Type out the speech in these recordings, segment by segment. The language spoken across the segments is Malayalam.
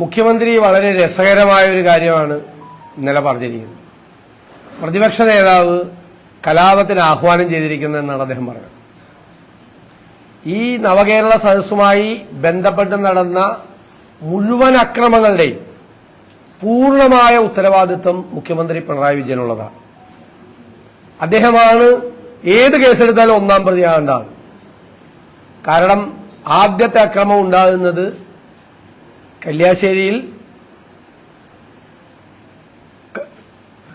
മുഖ്യമന്ത്രി വളരെ രസകരമായ ഒരു കാര്യമാണ് ഇന്നലെ പറഞ്ഞിരിക്കുന്നത്. പ്രതിപക്ഷ നേതാവ് കലാപത്തിന് ആഹ്വാനം ചെയ്തിരിക്കുന്നതെന്നാണ് അദ്ദേഹം പറഞ്ഞത്. ഈ നവകേരള സദസ്സുമായി ബന്ധപ്പെട്ട് നടന്ന മുഴുവൻ അക്രമങ്ങളുടെയും പൂർണമായ ഉത്തരവാദിത്വം മുഖ്യമന്ത്രി പിണറായി വിജയനുള്ളതാണ് അദ്ദേഹമാണ് ഏത് കേസെടുത്താലും ഒന്നാം പ്രതിയാകേണ്ട ആൾ കാരണം ആദ്യത്തെ അക്രമം ഉണ്ടാകുന്നത് കല്യാശ്ശേരിയിൽ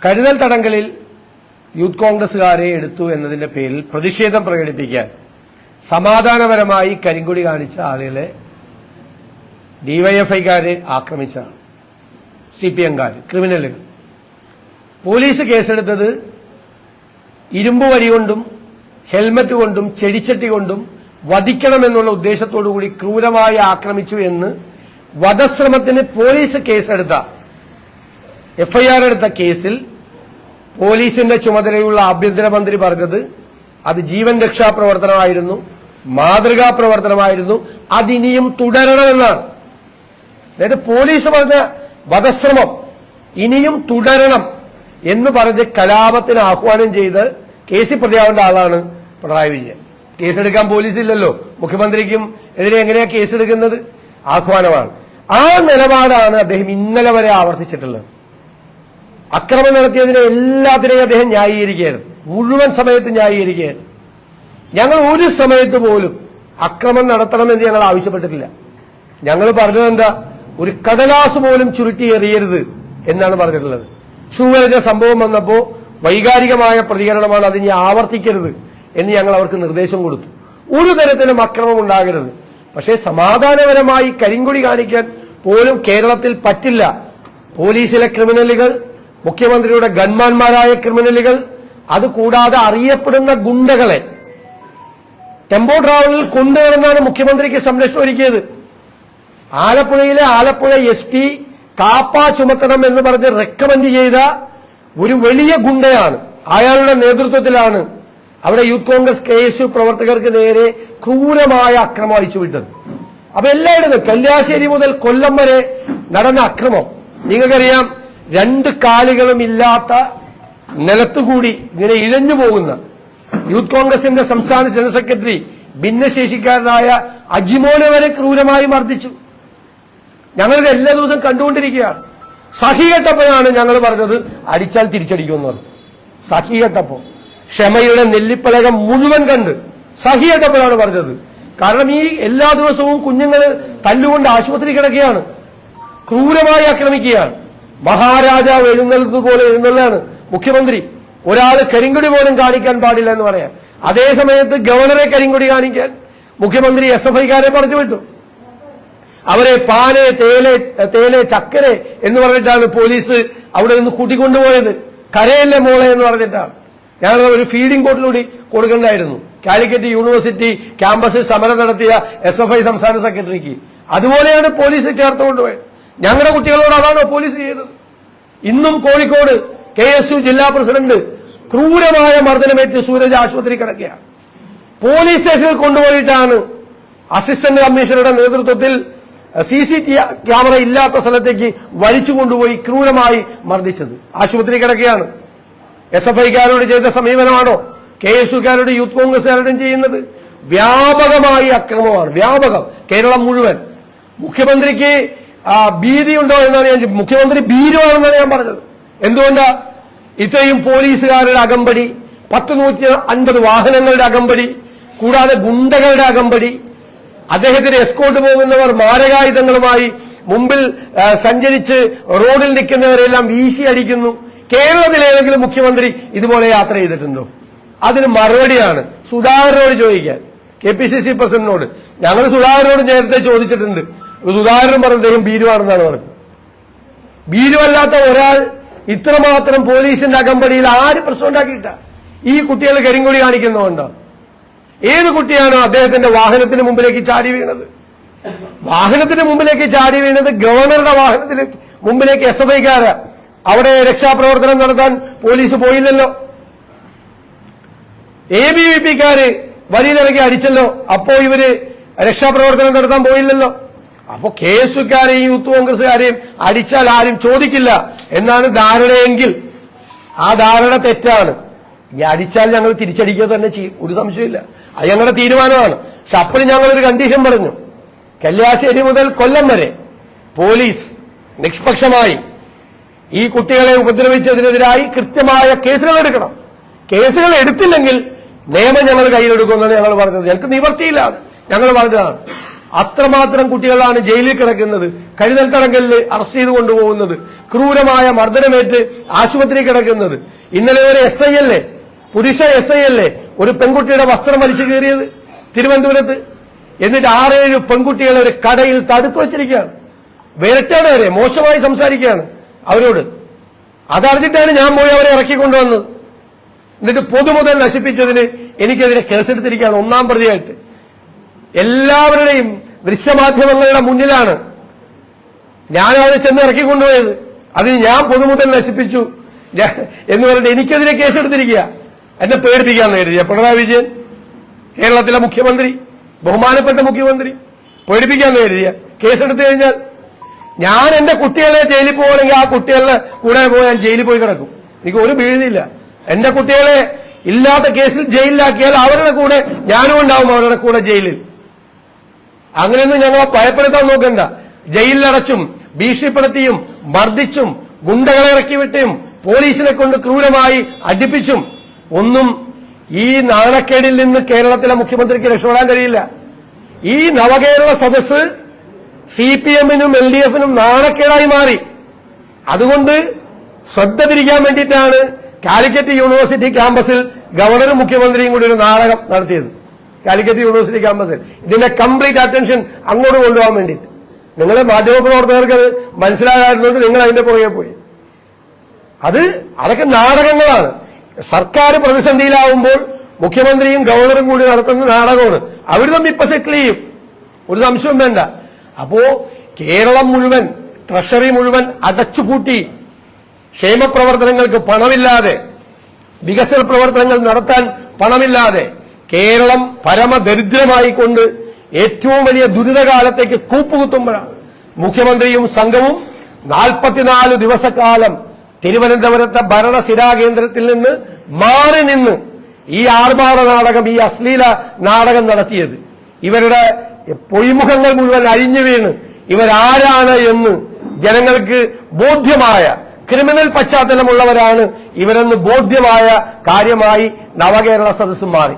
കരുതൽ തടങ്കലിൽ യൂത്ത് കോൺഗ്രസുകാരെ എടുത്തു എന്നതിന്റെ പേരിൽ പ്രതിഷേധം പ്രകടിപ്പിക്കാൻ സമാധാനപരമായി കരിങ്കൊടി കാണിച്ച ആളുകളെ ഡിവൈഎഫ്ഐക്കാര് ആക്രമിച്ചതാണ്. സി പി എംകാർ ക്രിമിനലുകൾ. പോലീസ് കേസെടുത്തത് ഇരുമ്പ് വരി കൊണ്ടും ഹെൽമറ്റ് കൊണ്ടും ചെടിച്ചട്ടി കൊണ്ടും വധിക്കണമെന്നുള്ള ഉദ്ദേശത്തോടു കൂടി ക്രൂരമായി ആക്രമിച്ചു എന്ന് വധശ്രമത്തിന് പോലീസ് കേസെടുത്ത എഫ്ഐആർ എടുത്ത കേസിൽ പോലീസിന്റെ ചുമതലയുള്ള ആഭ്യന്തരമന്ത്രി പറഞ്ഞത് അത് ജീവൻ രക്ഷാ പ്രവർത്തനമായിരുന്നു മാതൃകാ പ്രവർത്തനമായിരുന്നു അതിനിയും തുടരണമെന്നാണ്. അതായത് പോലീസ് പറഞ്ഞ വധശ്രമം ഇനിയും തുടരണം എന്ന് പറഞ്ഞ് കലാപത്തിന് ആഹ്വാനം ചെയ്ത് കേസിൽ പ്രതിയാവേണ്ട ആളാണ് പിണറായി വിജയൻ. കേസെടുക്കാൻ പോലീസില്ലല്ലോ മുഖ്യമന്ത്രിക്കും എതിരെ എങ്ങനെയാ കേസെടുക്കുന്നത്? ആഹ്വാനമാണ്. ആ നിലപാടാണ് അദ്ദേഹം ഇന്നലെ വരെ ആവർത്തിച്ചിട്ടുള്ളത്. അക്രമം നടത്തിയതിനെ എല്ലാത്തിനെയും അദ്ദേഹം ന്യായീകരിക്കുകയായിരുന്നു. മുഴുവൻ സമയത്ത് ന്യായീകരിക്കുകയായിരുന്നു. ഞങ്ങൾ ഒരു സമയത്ത് പോലും അക്രമം നടത്തണമെന്ന് ഞങ്ങൾ ആവശ്യപ്പെട്ടിട്ടില്ല. ഞങ്ങൾ പറഞ്ഞത് എന്താ ഒരു കടലാസ് പോലും ചുരുട്ടി എറിയരുത് എന്നാണ് പറഞ്ഞിട്ടുള്ളത്. ഷൂവരഞ്ഞ സംഭവം വന്നപ്പോ വൈകാരികമായ പ്രതികരണമാണ് അത് ഇനി ആവർത്തിക്കരുത് എന്ന് ഞങ്ങൾ അവർക്ക് നിർദ്ദേശം കൊടുത്തു. ഒരു തരത്തിലും അക്രമം ഉണ്ടാകരുത്. പക്ഷേ സമാധാനപരമായി കരിങ്കൊടി കാണിക്കാൻ പോലും കേരളത്തിൽ പറ്റില്ല. പോലീസിലെ ക്രിമിനലുകൾ മുഖ്യമന്ത്രിയുടെ ഗൺമാന്മാരായ ക്രിമിനലുകൾ അതുകൂടാതെ അറിയപ്പെടുന്ന ഗുണ്ടകളെ. ടെമ്പോ ട്രാവലിൽ കൊണ്ടുവരുന്നതാണ് മുഖ്യമന്ത്രിക്ക് സംരക്ഷണം ഒരുക്കിയത്. ആലപ്പുഴയിലെ ആലപ്പുഴ എസ് പി കാപ്പ ചുമത്തണം എന്ന് പറഞ്ഞ് റെക്കമെൻഡ് ചെയ്ത ഒരു വലിയ ഗുണ്ടയാണ്. അയാളുടെ നേതൃത്വത്തിലാണ് അവിടെ യൂത്ത് കോൺഗ്രസ് കെ പ്രവർത്തകർക്ക് നേരെ ക്രൂരമായ അക്രമം അഴിച്ചുവിട്ടത്. അപ്പൊ എല്ലായിടത്തും കല്യാശ്ശേരി മുതൽ കൊല്ലം വരെ നടന്ന അക്രമം. നിങ്ങൾക്കറിയാം രണ്ട് കാലുകളും ഇല്ലാത്ത നിലത്തുകൂടി ഇങ്ങനെ ഇഴഞ്ഞു പോകുന്ന യൂത്ത് കോൺഗ്രസിന്റെ സംസ്ഥാന ജനറൽ സെക്രട്ടറി ഭിന്നശേഷിക്കാരനായ അജിമോനെ വരെ ക്രൂരമായി മർദ്ദിച്ചു. ഞങ്ങളിത് എല്ലാ ദിവസവും കണ്ടുകൊണ്ടിരിക്കുകയാണ്. സഹി ഞങ്ങൾ പറഞ്ഞത് അടിച്ചാൽ തിരിച്ചടിക്കുമെന്ന്. പറഞ്ഞു സഹി കെട്ടപ്പോ ക്ഷമയുടെ നെല്ലിപ്പലകം മുഴുവൻ കണ്ട് സഹി പറഞ്ഞത് കാരണം ഈ എല്ലാ ദിവസവും കുഞ്ഞുങ്ങൾ തല്ലുകൊണ്ട് ആശുപത്രി കിടക്കുകയാണ്. ക്രൂരമായി ആക്രമിക്കുകയാണ്. മഹാരാജാവ് എഴുന്നേൽക്ക് പോലെ എഴുന്നള്ളാണ്. മുഖ്യമന്ത്രി ഒരാൾ കരിങ്കൊടി പോലും കാണിക്കാൻ പാടില്ല എന്ന് പറയാം അതേ സമയത്ത് ഗവർണറെ കരിങ്കൊടി കാണിക്കാൻ മുഖ്യമന്ത്രി എസ് എഫ് ഐക്കാരെ പറഞ്ഞു വിട്ടു. അവരെ പാൽ തേൽ തേൽ ചക്കര എന്ന് പറഞ്ഞിട്ടാണ് പോലീസ് അവിടെ നിന്ന് കൂട്ടിക്കൊണ്ടുപോയത്. കരയല്ലേ മോളെ എന്ന് പറഞ്ഞിട്ടാണ്. ഞാൻ ഒരു ഫീഡിംഗ് കോട്ടിലൂടെ കൊടുക്കണ്ടായിരുന്നു. കാലിക്കറ്റ് യൂണിവേഴ്സിറ്റി ക്യാമ്പസിൽ സമരം നടത്തിയ എസ് എഫ് ഐ സംസ്ഥാന സെക്രട്ടറിക്ക്. അതുപോലെയാണ് പോലീസ് ചേർത്ത് കൊണ്ടുപോയത് ഞങ്ങളുടെ കുട്ടികളോട് അതാണോ പോലീസ് ചെയ്തത്? ഇന്നും കോഴിക്കോട് കെ എസ് യു ജില്ലാ പ്രസിഡന്റ് ക്രൂരമായ മർദ്ദനമേറ്റ് സൂരജ് ആശുപത്രി കിടക്കുകയാണ്. പോലീസ് സ്റ്റേഷനിൽ കൊണ്ടുപോയിട്ടാണ് അസിസ്റ്റന്റ് കമ്മീഷണറുടെ നേതൃത്വത്തിൽ സി സി ക്യാമറ ഇല്ലാത്ത സ്ഥലത്തേക്ക് വലിച്ചു കൊണ്ടുപോയി ക്രൂരമായി മർദ്ദിച്ചത്. ആശുപത്രി കിടക്കുകയാണ്. എസ് എഫ് ഐക്കാരോട് ചെയ്ത സമീപനമാണോ? കെ എസ് യുക്കാരോട് യൂത്ത് കോൺഗ്രസുകാരോടും ചെയ്യുന്നത്? വ്യാപകമായി അക്രമമാണ്. വ്യാപകം. കേരളം മുഴുവൻ. മുഖ്യമന്ത്രിക്ക് ഭീതി ഉണ്ടോ എന്നാണ് ഞാൻ മുഖ്യമന്ത്രി ഭീരുവാണെന്നാണ് ഞാൻ പറഞ്ഞത്. എന്തുകൊണ്ടാ? ഇത്രയും പോലീസുകാരുടെ അകമ്പടി പത്ത് നൂറ്റി അൻപത് വാഹനങ്ങളുടെ അകമ്പടി കൂടാതെ ഗുണ്ടകളുടെ അകമ്പടി അദ്ദേഹത്തിന് എസ്കോട്ട് പോകുന്നവർ മാരകായുധങ്ങളുമായി മുമ്പിൽ സഞ്ചരിച്ച് റോഡിൽ നിൽക്കുന്നവരെല്ലാം വീശി അടിക്കുന്നു കേരളത്തിലേതെങ്കിലും മുഖ്യമന്ത്രി ഇതുപോലെ യാത്ര ചെയ്തിട്ടുണ്ടോ? അതിന് മറുപടിയാണ്. സുധാകരനോട് ചോദിക്കാൻ. കെ പി സി സി പ്രസിഡന്റിനോട്. ഞങ്ങൾ സുധാകരനോട് നേരത്തെ ചോദിച്ചിട്ടുണ്ട്. സുധാകരൻ പറഞ്ഞു അദ്ദേഹം ഭീരുവാണെന്നാണ് പറഞ്ഞത്. ഭീരുവല്ലാത്ത ഒരാൾ ഇത്രമാത്രം പോലീസിന്റെ അകമ്പടിയിൽ ആര് പ്രശ്നം ഉണ്ടാക്കിയിട്ട? ഈ കുട്ടികൾ കരിങ്കൊടി കാണിക്കുന്നതുകൊണ്ടോ? ഏത് കുട്ടിയാണോ അദ്ദേഹത്തിന്റെ വാഹനത്തിന് മുമ്പിലേക്ക് ചാടി വീണത്? വാഹനത്തിന് മുമ്പിലേക്ക് ചാടി വീണത് ഗവർണറുടെ വാഹനത്തിന് മുമ്പിലേക്ക് എസ് എഫ് അവിടെ രക്ഷാപ്രവർത്തനം നടത്താൻ പോലീസ് പോയില്ലല്ലോ. എ ബി വി പിക്കാര് നിലയ്ക്ക് അടിച്ചല്ലോ. അപ്പോ ഇവർ രക്ഷാപ്രവർത്തനം നടത്താൻ പോയില്ലല്ലോ. അപ്പൊ കേസുകാരെയും യൂത്ത് കോൺഗ്രസുകാരെയും അടിച്ചാൽ ആരും ചോദിക്കില്ല. എന്നാണ് ധാരണയെങ്കിൽ. ആ ധാരണ തെറ്റാണ്. ഇനി അടിച്ചാൽ ഞങ്ങൾ തിരിച്ചടിക്കുക തന്നെ ചെയ്യും. ഒരു സംശയമില്ല അത് ഞങ്ങളുടെ തീരുമാനമാണ്. പക്ഷെ അപ്പോഴും ഞങ്ങൾ ഒരു കണ്ടീഷൻ പറഞ്ഞു. കല്യാശ്ശേരി മുതൽ കൊല്ലം വരെ പോലീസ് നിഷ്പക്ഷമായി ഈ കുട്ടികളെ ഉപദ്രവിച്ചതിനെതിരായി കൃത്യമായ കേസുകൾ എടുക്കണം. കേസുകൾ എടുത്തില്ലെങ്കിൽ നിയമം ഞങ്ങൾ കയ്യിലെടുക്കുമെന്നാണ് ഞങ്ങൾ പറഞ്ഞത്. ഞങ്ങൾക്ക് നിവർത്തിയില്ല ഞങ്ങൾ പറഞ്ഞതാണ് അത്രമാത്രം കുട്ടികളാണ് ജയിലിൽ കിടക്കുന്നത്. കഴുതൽ തടങ്കലിൽ അറസ്റ്റ് ചെയ്ത് കൊണ്ടുപോകുന്നത്. ക്രൂരമായ മർദ്ദനമേറ്റ് ആശുപത്രി കിടക്കുന്നത്. ഇന്നലെ ഒരു എസ് ഐ അല്ലേ പുരുഷ എസ് ഐ അല്ലേ ഒരു പെൺകുട്ടിയുടെ വസ്ത്രം വലിച്ചു കയറിയത് തിരുവനന്തപുരത്ത്. എന്നിട്ട് ആറേഴ് പെൺകുട്ടികളെ ഒരു കടയിൽ തടുത്തു വച്ചിരിക്കുകയാണ്. വിരട്ടാണ് അവരെ മോശമായി സംസാരിക്കുകയാണ് അവരോട്. അതറിഞ്ഞിട്ടാണ് ഞാൻ പോയി അവരെ ഇറക്കിക്കൊണ്ടുവന്നത്. എന്നിട്ട് പൊതുമുതൽ നശിപ്പിച്ചതിന് എനിക്കെതിരെ കേസെടുത്തിരിക്കുകയാണ് ഒന്നാം പ്രതിയായിട്ട്. എല്ലാവരുടെയും ദൃശ്യമാധ്യമങ്ങളുടെ മുന്നിലാണ് അവരെ ചെന്ന് ഇറക്കിക്കൊണ്ടുപോയത്. അതിന് ഞാൻ പൊതുമുതൽ നശിപ്പിച്ചു. എന്ന് പറഞ്ഞിട്ട് എനിക്കെതിരെ കേസെടുത്തിരിക്കുക. എന്നെ പേടിപ്പിക്കാന്ന് കരുതിയ പിണറായി വിജയൻ കേരളത്തിലെ മുഖ്യമന്ത്രി ബഹുമാനപ്പെട്ട മുഖ്യമന്ത്രി പേടിപ്പിക്കാന്ന് കരുതിയ കേസെടുത്തു കഴിഞ്ഞാൽ ഞാൻ എന്റെ കുട്ടികളെ ജയിലിൽ പോകണമെങ്കിൽ ആ കുട്ടികളുടെ കൂടെ പോയാൽ ജയിലിൽ പോയി കിടക്കും. എനിക്ക് ഒരു വീഴ്ചയില്ല എന്റെ കുട്ടികളെ ഇല്ലാത്ത കേസിൽ ജയിലിലാക്കിയാൽ അവരുടെ കൂടെ ഞാനും ഉണ്ടാവും അവരുടെ കൂടെ ജയിലിൽ. അങ്ങനെയൊന്നും ഞങ്ങളെ ഭയപ്പെടുത്താൻ നോക്കണ്ട. ജയിലിലടച്ചും ഭീഷണിപ്പെടുത്തിയും മർദ്ദിച്ചും ഗുണ്ടകളെ ഇറക്കി വിട്ടും പോലീസിനെ കൊണ്ട് ക്രൂരമായി അടിപ്പിച്ചും ഒന്നും ഈ നാണക്കേടിൽ നിന്ന് കേരളത്തിലെ മുഖ്യമന്ത്രിക്ക് രക്ഷപ്പെടാൻ കഴിയില്ല. ഈ നവകേരള സദസ് സി പി എമ്മിനും എൽ ഡി എഫിനും നാണക്കേടായി മാറി. അതുകൊണ്ട് ശ്രദ്ധ തിരിക്കാൻ വേണ്ടിയിട്ടാണ് കാലിക്കറ്റ് യൂണിവേഴ്സിറ്റി ക്യാമ്പസിൽ ഗവർണറും മുഖ്യമന്ത്രിയും കൂടി ഒരു നാടകം നടത്തിയത്. കാലിക്കറ്റ് യൂണിവേഴ്സിറ്റി ക്യാമ്പസിൽ. ഇതിന്റെ കംപ്ലീറ്റ് അറ്റൻഷൻ അങ്ങോട്ട് കൊണ്ടുപോകാൻ വേണ്ടിയിട്ട്. നിങ്ങളെ മാധ്യമപ്രവർത്തകർക്ക് അത് മനസ്സിലാകാറുണ്ട് നിങ്ങൾ അതിന്റെ പുറകെ പോയി. അത് അതൊക്കെ നാടകങ്ങളാണ്. സർക്കാർ പ്രതിസന്ധിയിലാവുമ്പോൾ മുഖ്യമന്ത്രിയും ഗവർണറും കൂടി നടത്തുന്ന നാടകമാണ്. അവർ തമ്മിൽ ഇപ്പൊ സെറ്റിൽ ചെയ്യും. ഒരു സംശയം വേണ്ട. അപ്പോ കേരളം മുഴുവൻ ട്രഷറി മുഴുവൻ അടച്ചുപൂട്ടി. ക്ഷേമപ്രവർത്തനങ്ങൾക്ക് പണമില്ലാതെ വികസന പ്രവർത്തനങ്ങൾ നടത്താൻ പണമില്ലാതെ കേരളം പരമദരിദ്രമായിക്കൊണ്ട് ഏറ്റവും വലിയ ദുരിതകാലത്തേക്ക് കൂപ്പുകുത്തുമ്പോഴാണ്. മുഖ്യമന്ത്രിയും സംഘവും നാൽപ്പത്തിനാല് ദിവസക്കാലം തിരുവനന്തപുരത്തെ ഭരണസിരാ കേന്ദ്രത്തിൽ നിന്ന് മാറി നിന്ന് ഈ ആർഭാട നാടകം ഈ അശ്ലീല നാടകം നടത്തിയത്. ഇവരുടെ പൊയ്മുഖങ്ങൾ മുഴുവൻ അഴിഞ്ഞു വീണ് ഇവരാരാണ് എന്ന് ജനങ്ങൾക്ക് ബോധ്യമായ ക്രിമിനൽ പശ്ചാത്തലമുള്ളവരാണ്. ഇവരെന്ന് ബോധ്യമായ കാര്യമായി നവകേരള സദസ്സ് മാറി.